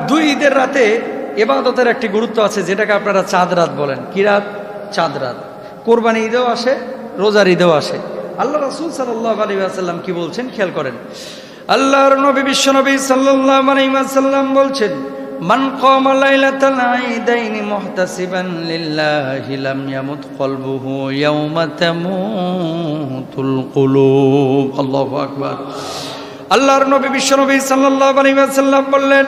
দুই ঈদের রাতে এবাদতের একটি গুরুত্ব আছে যেটাকে আপনারা চাঁদ রাত বলেন কি রাত চাঁদ রাত কোরবানি ঈদেও আসে রোজার ঈদেও আসে আল্লাহ রাসুল সাল্লাহ আলী আসাল্লাম কি বলছেন খেয়াল করেন আল্লাহর নবী বিশ্ব নবী সাল্লাহ আলাইসাল্লাম বলছেন মান قام ليلة العيدين محتسبا لله لم يمت قلبه يوم تموت القلوب الله أكبر আল্লাহর নবী বিশ্ব নবী সাল্লাল্লাহু আলাইহি ওয়াসাল্লাম বললেন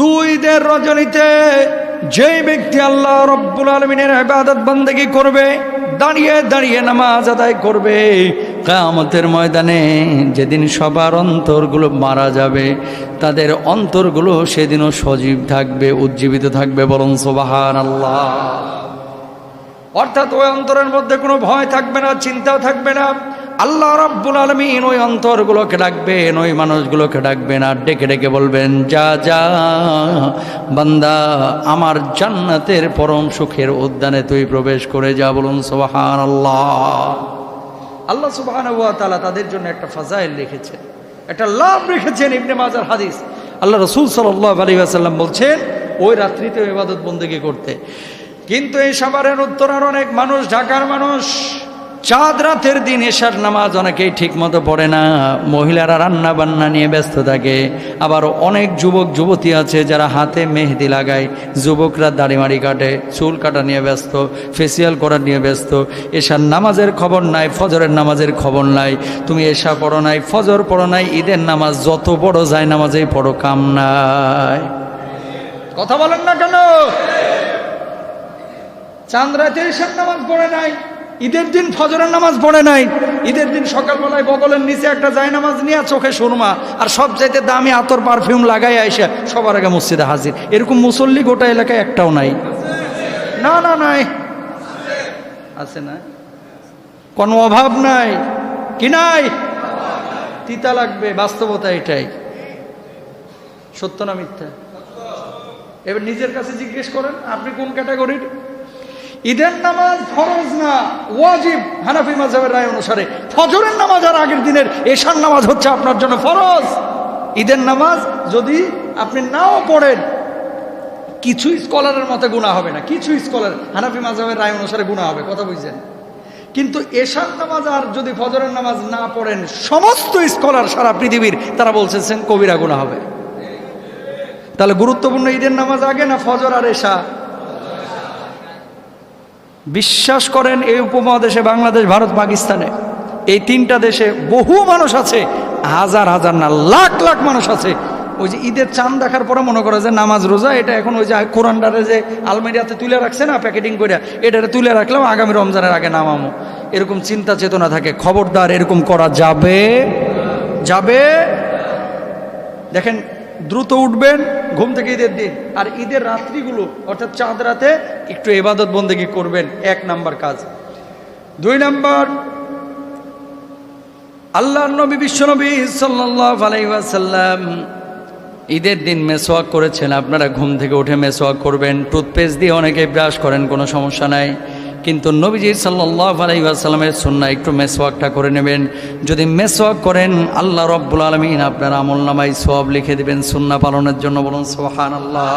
দুই দের রজনীতে যে ব্যক্তি আল্লাহ রব্বুল আলমিনের ইবাদত বন্দেগী করবে, দাঁড়িয়ে দাঁড়িয়ে নামাজ আদায় করবে কামতের ময়দানে যেদিন সবার অন্তরগুলো মারা যাবে, তাদের অন্তরগুলো সেদিনও সজীব থাকবে, উজ্জীবিত থাকবে বরং সোবাহান আল্লাহ অর্থাৎ ওই অন্তরের মধ্যে কোনো ভয় থাকবে না, চিন্তাও থাকবে না। আল্লাহ রব্বুল আলমিন ওই অন্তরগুলোকে ডাকবেন, ওই মানুষগুলোকে ডাকবেন আর ডেকে ডেকে বলবেন, যা যা, বান্দা, আমার জান্নাতের পরম সুখের উদ্যানে তুই প্রবেশ করে যা। বলুন সোবাহান আল্লাহ আল্লাহ সুবাহান তালা তাদের জন্য একটা ফাজাইল রেখেছেন, একটা লাভ রেখেছেন ইবনে মাজার হাদিস। আল্লাহ রসুল সাল্লাহ আলী আসাল্লাম বলছেন, ওই রাত্রিতে ইবাদত বন্দেগী করতে। কিন্তু এই সাভারের উত্তরার অনেক মানুষ, ঢাকার মানুষ চাঁদ রাতের দিন এশার নামাজ অনেকেই ঠিক মতো পড়ে না। মহিলারা রান্না বান্না নিয়ে ব্যস্ত থাকে। আবার অনেক যুবক, যুবতী আছে যারা হাতে মেহেদি লাগায়। যুবকরা দাড়িমাড়ি কাটে, চুল কাটা নিয়ে ব্যস্ত ফেসিয়াল করা নিয়ে ব্যস্ত। এশার নামাজের খবর নাই, ফজরের নামাজের খবর নাই। তুমি এশা পড়ো নাই, ফজর পড়ো নাই, ঈদের নামাজ যত বড় যায় নামাজেই পড়ো, কাম নাই। কথা বলেন না কেন? চাঁদ রাতে এসব নামাজ পড়ে নাই। ঈদের দিন ফজরের নামাজ পড়ে নাই। ঈদের দিন সকালবেলায় বগলের নিচে একটা যায় নামাজ নিয়ে চোখে সুরমা, আর সব চাইতে দামি আতর পারফিউম লাগাই আইসা সবার আগে মসজিদে হাজির। এরকম মুসল্লি গোটা এলাকায় একটাও নাই। না না, নাই। আছে না? কোনো অভাব নাই। কি নাই? তিতা লাগবে, বাস্তবতা এটাই। সত্য না মিথ্যা? এবার নিজের কাছে জিজ্ঞেস করেন, আপনি কোন ক্যাটাগরির ঈদের নামাজ ফরজ না, ওয়াজিব। হানাফি মাঝহের রায় অনুসারে ফজরের নামাজ আর আগের দিনের এশার নামাজ হচ্ছে আপনার জন্য ফরজ। ঈদের নামাজ যদি আপনি নাও পড়েন, কিছু স্কলারের মতে গুণা হবে না, কিছু স্কলার, হানাফি মাঝহের রায় অনুসারে গুণা হবে, কথা বুঝছেন? কিন্তু এশার নামাজ আর যদি ফজরের নামাজ না পড়েন, সমস্ত স্কলার সারা পৃথিবীর, তারা বলছেন কবিরা গুণা হবে। তাহলে গুরুত্বপূর্ণ ঈদের নামাজ আগে না ফজর আর এশা বিশ্বাস করেন এই উপমহাদেশে বাংলাদেশ, ভারত, পাকিস্তানে। এই তিনটা দেশে বহু মানুষ আছে, হাজার হাজার না, লাখ লাখ মানুষ আছে। ওই যে ঈদের চাঁদ দেখার পরে মনে করে যে নামাজ রোজা, এটা এখন ওই যে কোরআনডারে যে আলমেরিয়াতে তুলে রাখছে না, প্যাকেটিং করে এটারে তুলে রাখলাম আগামী রমজানের আগে নামামো। এরকম চিন্তা চেতনা থাকে। খবরদার এরকম করা যাবে? যাবে? দেখেন দ্রুত উঠবেন, ঘুম থেকে ঈদের দিন। আর ঈদের রাত্রিগুলো, অর্থাৎ চাঁদ রাতে, একটু এবাদত বন্দেগী করবেন, এক নাম্বার কাজ। দুই নাম্বার আল্লাহ নবী বিশ্বনবী সাল্লাহ আলাইসাল্লাম ঈদের দিন মেসোয়াক করেছেন। আপনারা ঘুম থেকে উঠে মেসোয়াক করবেন। টুথপেস্ট দিয়ে অনেকে ব্রাশ করেন, কোনো সমস্যা নাই। কিন্তু নবীজি সাল্লাহ আলাইসাল্লামের সুন্না একটু মেসওয়াকটা করে নেবেন। যদি মেসওয়াক করেন, আল্লাহ রব্বুল আলমিন আপনার আমল নামাই সব লিখে দেবেন সুন্না পালনের জন্য বলুন সোহান আল্লাহ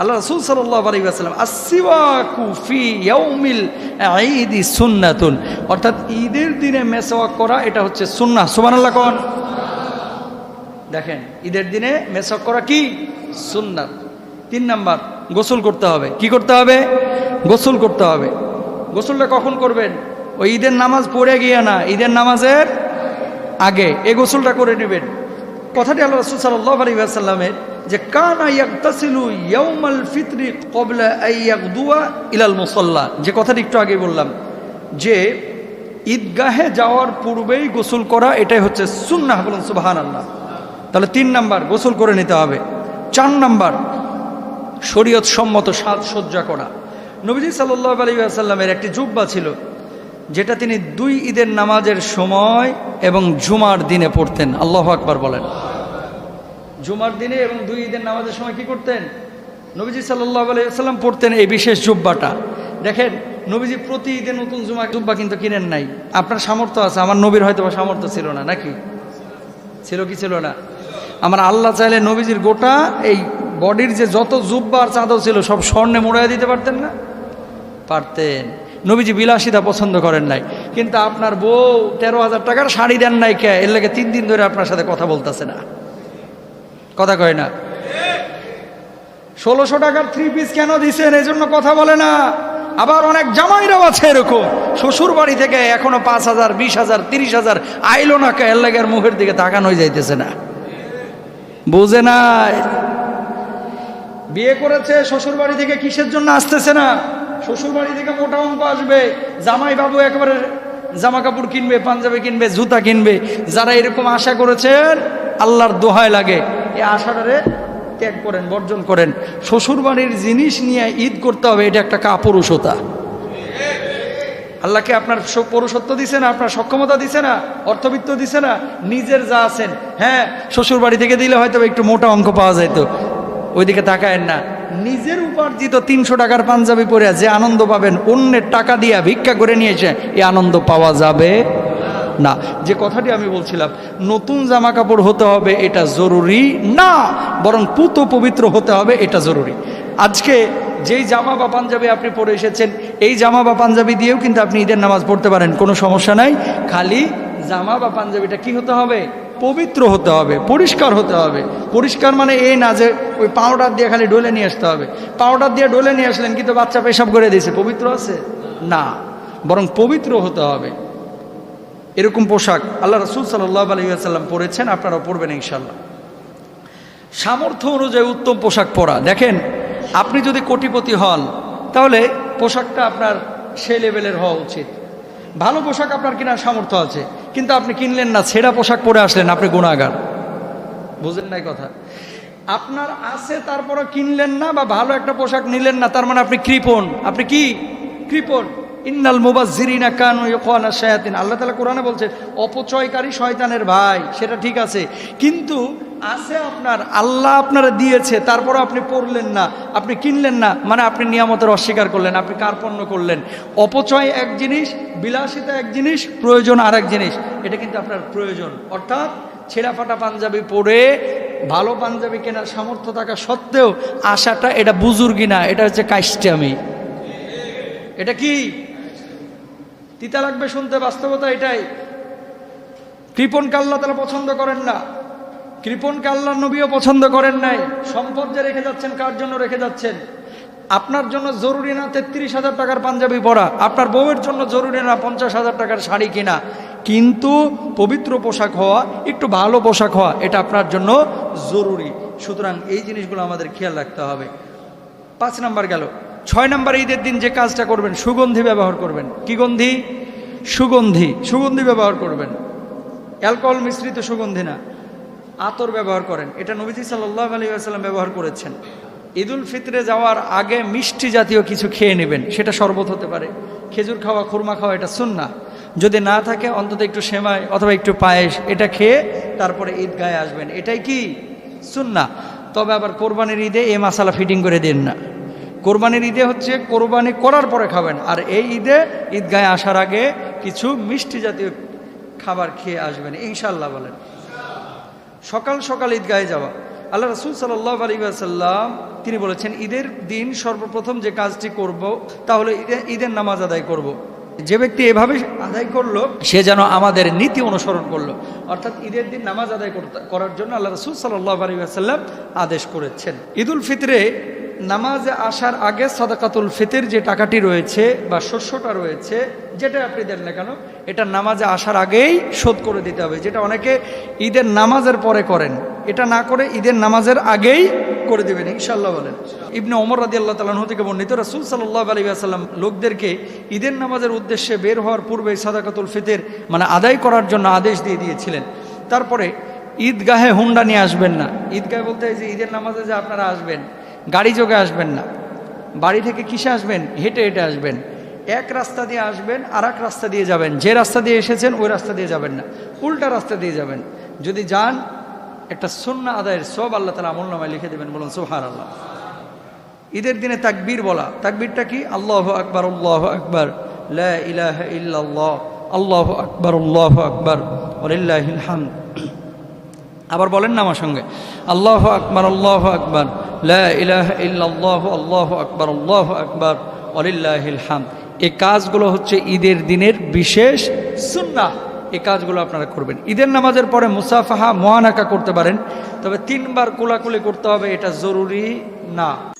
আল্লাহ রসুল সাল্লাহ আলাইসাল্লাম আসিওয়াকু ফি ইয়াউমিল ঈদি সুন্নাতুন। অর্থাৎ ঈদের দিনে মেসওয়াক করা, এটা হচ্ছে সুন্না সুবহানাল্লাহ কোন। দেখেন, ঈদের দিনে মেসওয়াক করা কি? সুন্নাত তিন নাম্বার, গোসল করতে হবে। কি করতে হবে? গোসল করতে হবে। গোসলটা কখন করবেন? ওই ঈদের নামাজ পড়ে গিয়ে না, ঈদের নামাজের আগে। এ গোসলটা করে নেবেন। কথাটি আল্লাহ রসুল সাল্লাহ আসাল্লামের যে, কানা ইয়াকতাসিলু ইয়াউমাল ফিতরি কবলা আইয়াকদুয়া ইলাল মুসল্লা। যে কথাটি একটু আগে বললাম, যে ঈদগাহে যাওয়ার পূর্বেই গোসল করা, এটাই হচ্ছে সুন্নাহ বলুন সুবাহান আল্লাহ তাহলে তিন নাম্বার, গোসল করে নিতে হবে। চার নাম্বার শরীয়ত সম্মত সাজসজ্জা করা। নবীজি সাল্লাহ আলী আসাল্লামের একটি জুব্বা ছিল, যেটা তিনি দুই ঈদের নামাজের সময় এবং জুমার দিনে পড়তেন। আল্লাহ আকবার বলেন। জুমার দিনে এবং দুই ঈদের নামাজের সময় কি করতেন? নবীজি সাল্লাহ আলাইসাল্লাম পড়তেন এই বিশেষ জুব্বাটা। দেখেন, নবীজি প্রতি ঈদে নতুন জুমা জুব্বা কিন্তু কিনেন নাই। আপনার সামর্থ্য আছে, আমার নবীর হয়তো বা সামর্থ্য ছিল না, নাকি? ছিল কি ছিল না? আমার আল্লাহ চাইলে নবীজির গোটা এই বডির যে যত জুব্বা আর চাদর ছিল, সব স্বর্ণে মোড়াই দিতে পারতেন না? পারতেন। নবীজি বিলাসিতা পছন্দ করেন নাই। কিন্তু আপনার বউ তেরো হাজার টাকার শাড়ি দেন নাই কে? এর লাগে তিন দিন ধরে আপনার সাথে কথা বলতেছে না। কথা কয় না। ষোলোশো টাকার থ্রি পিস কেন দিছেন? এই জন্য কথা বলে না। আবার অনেক জামাইরাও আছে এরকম। শ্বশুর বাড়ি থেকে এখনও পাঁচ হাজার, বিশ হাজার, তিরিশ হাজার আইলো না এর লাগে মুখের দিকে তাকানোই যাইতেছে না। বুঝে নাই। বিয়ে করেছে শ্বশুর বাড়ি থেকে কিসের জন্য আসতেছে না? শ্বশুর বাড়ি থেকে মোটা অঙ্ক আসবে জামাই বাবু একেবারে জামা কাপড় কিনবে, পাঞ্জাবি কিনবে, জুতা কিনবে। যারা এরকম আশা করেছেন, আল্লাহর দোহায় লাগে। এই আশাটারে ত্যাগ করেন, বর্জন করেন। শ্বশুর বাড়ির জিনিস নিয়ে ঈদ করতে হবে, এটা একটা কাপুরুষতা। আল্লাহকে আপনার পৌরসত্ব দিছে না, আপনার সক্ষমতা দিছে না, অর্থবিত্ত দিছে না, নিজের যা আছেন। হ্যাঁ শ্বশুর বাড়ি থেকে দিলে হয়তো একটু মোটা অঙ্ক পাওয়া যাইতো। ওইদিকে তাকায়েন না। নিজের উপার্জিত তিনশো টাকার পাঞ্জাবি পরে যে আনন্দ পাবেন, অন্যের টাকা দিয়া ভিক্ষা করে নিয়েছে এই আনন্দ পাওয়া যাবে? না। যে কথাটি আমি বলছিলাম, নতুন জামা কাপড় হতে হবে এটা জরুরি না, বরং পুত পবিত্র হতে হবে এটা জরুরি। আজকে যেই জামা বা পাঞ্জাবি আপনি পরে এসেছেন, এই জামা বা পাঞ্জাবি দিয়েও কিন্তু আপনি ঈদের নামাজ পড়তে পারেন, কোনো সমস্যা নাই। খালি জামা বা পাঞ্জাবিটা কি হতে হবে? পবিত্র হতে হবে, পরিষ্কার হতে হবে। পরিষ্কার মানে এই না যে ওই পাউডার দিয়ে খালি ডলে নিয়ে আসতে হবে। পাউডার দিয়ে ডলে নিয়ে আসলেন, কিন্তু বাচ্চা পেশাব করে দিয়েছে। পবিত্র আছে? না। বরং পবিত্র হতে হবে। এরকম পোশাক আল্লাহ রসুল সাল্লাহ আলহিহাসাল্লাম পরেছেন, আপনারাও পরবেন ইনশাল্লাহ সামর্থ্য অনুযায়ী উত্তম পোশাক পরা। দেখেন, আপনি যদি কোটিপতি হন, তাহলে পোশাকটা আপনার সে লেভেলের হওয়া উচিত। ভালো পোশাক আপনার কেনার সামর্থ্য আছে। কিন্তু আপনি কিনলেন না, ছেঁড়া পোশাক পরে আসলেন, আপনি গুণাগার। বুঝলেন নাই কথা। আপনার আছে তারপরে কিনলেন না বা ভালো একটা পোশাক নিলেন না, তার মানে আপনি কৃপণ। আপনি কি? কৃপণ। ইন্নাল মুবাজিরিনা কানু ইয়াকুনা শায়াতিন। আল্লাহ তালা কোরআনে বলছে, অপচয়কারী শয়তানের ভাই, সেটা ঠিক আছে। কিন্তু আছে আপনার, আল্লাহ আপনারা দিয়েছে তারপর আপনি পড়লেন না, আপনি কিনলেন না মানে আপনি নিয়ামতের অস্বীকার করলেন, আপনি কার্পণ্য করলেন। অপচয় এক জিনিস, বিলাসিতা এক জিনিস, প্রয়োজন আর এক জিনিস, এটা কিন্তু আপনার প্রয়োজন। অর্থাৎ ছেঁড়া ফাটা পাঞ্জাবি পরে ভালো পাঞ্জাবি কেনার সামর্থ্য থাকা সত্ত্বেও আশাটা এটা বুজুর্গি না, এটা হচ্ছে কাইস্টামি এটা কি? তিতা লাগবে শুনতে, বাস্তবতা এটাই। কৃপণকে আল্লাহ তারা পছন্দ করেন না। কৃপণকে আল্লাহ নবীও পছন্দ করেন নাই। সম্পদ যে রেখে যাচ্ছেন, কার জন্য রেখে যাচ্ছেন? আপনার জন্য জরুরি না তেত্রিশ হাজার টাকার পাঞ্জাবি পরা? আপনার বউয়ের জন্য জরুরি না পঞ্চাশ হাজার টাকার শাড়ি কিনা? কিন্তু পবিত্র পোশাক হওয়া, একটু ভালো পোশাক হওয়া, এটা আপনার জন্য জরুরি। সুতরাং এই জিনিসগুলো আমাদের খেয়াল রাখতে হবে। পাঁচ নাম্বার গেল। ছয় নাম্বার ঈদের দিন যে কাজটা করবেন, সুগন্ধি ব্যবহার করবেন। কি গন্ধি? সুগন্ধি। সুগন্ধি ব্যবহার করবেন। অ্যালকোহল মিশ্রিত সুগন্ধি না। আতর ব্যবহার করেন। এটা নবীজি সাল্লাহ আলী আসাল্লাম ব্যবহার করেছেন। ঈদুল ফিতরে যাওয়ার আগে মিষ্টি জাতীয় কিছু খেয়ে নেবেন, সেটা শরবত হতে পারে। খেজুর খাওয়া, খুরমা খাওয়া, এটা সুন্না। যদি না থাকে, অন্তত একটু সেমাই অথবা একটু পায়েস, এটা খেয়ে তারপরে ঈদগাহে আসবেন। এটাই কি? সুন্না। তবে আবার কোরবানির ঈদে এ মশালা ফিটিং করে দিন না। কোরবানির ঈদে হচ্ছে কোরবানি করার পরে খাবেন, আর এই ঈদে ঈদগাহে আসার আগে কিছু মিষ্টি জাতীয় খাবার খেয়ে আসবেন ইনশাল্লাহ বলেন। সকাল সকাল ঈদগাহে যাওয়া। আল্লাহ রসুল সাল্লাহ আলী আসাল্লাম তিনি বলেছেন, ঈদের দিন সর্বপ্রথম যে কাজটি করব তাহলে ঈদে ঈদের নামাজ আদায় করব। যে ব্যক্তি এভাবে আদায় করল, সে যেন আমাদের নীতি অনুসরণ করল। অর্থাৎ ঈদের দিন নামাজ আদায় করার জন্য আল্লাহ রসুল সাল্লাহ আলী আসাল্লাম আদেশ করেছেন। ঈদুল ফিতরে নামাজে আসার আগে সাদাকাতুল ফিতের যে টাকাটি রয়েছে বা শস্যটা রয়েছে, যেটা আপনি দেন না কেন, এটা নামাজে আসার আগেই শোধ করে দিতে হবে, যেটা অনেকে ঈদের নামাজের পরে করেন। এটা না করে ঈদের নামাজের আগেই করে দেবেন ইনশাল্লাহ বলেন। ইবনে ওমর রাদি আল্লাহ তালাহ থেকে বর্ণিত, রাসুল সাল্লাহ আলী আসাল্লাম লোকদেরকে ঈদের নামাজের উদ্দেশ্যে বের হওয়ার পূর্বে সাদাকাতুল ফিতের মানে আদায় করার জন্য আদেশ দিয়ে দিয়েছিলেন। তারপরে ঈদগাহে হুন্ডা নিয়ে আসবেন না। ঈদগাহে বলতে যে ঈদের নামাজে যে আপনারা আসবেন গাড়ি যোগে আসবেন না। বাড়ি থেকে কিসে আসবেন? হেঁটে হেঁটে আসবেন। এক রাস্তা দিয়ে আসবেন আর এক রাস্তা দিয়ে যাবেন। যে রাস্তা দিয়ে এসেছেন, ওই রাস্তা দিয়ে যাবেন না। উল্টা রাস্তা দিয়ে যাবেন। যদি যান, একটা সন্না আদায়ের সব আল্লাহ তালা আমল নামায় লিখে দেবেন, বলুন সোহার আল্লাহ ঈদের দিনে তাকবীর বলা। তাকবীরটা কি? আল্লাহ আকবর আল্লাহ আকবর ইলাহা ইল্লাল্লাহ, আল্লাহ আকবর আল্লাহ আকবর আলিল্লাহিল হামদ। আবার বলেন না আমার সঙ্গে। আল্লাহ আকবর আল্লাহ আকবর। ইল্লাল্লাহ, আল্লাহ আকবর আল্লাহ আকবর। অলিল্লাহিল হাম এই কাজগুলো হচ্ছে ঈদের দিনের বিশেষ সুন্না এ কাজগুলো আপনারা করবেন। ঈদের নামাজের পরে মুসাফাহা মহানাকা করতে পারেন। তবে তিনবার কোলাকুলি করতে হবে, এটা জরুরি না।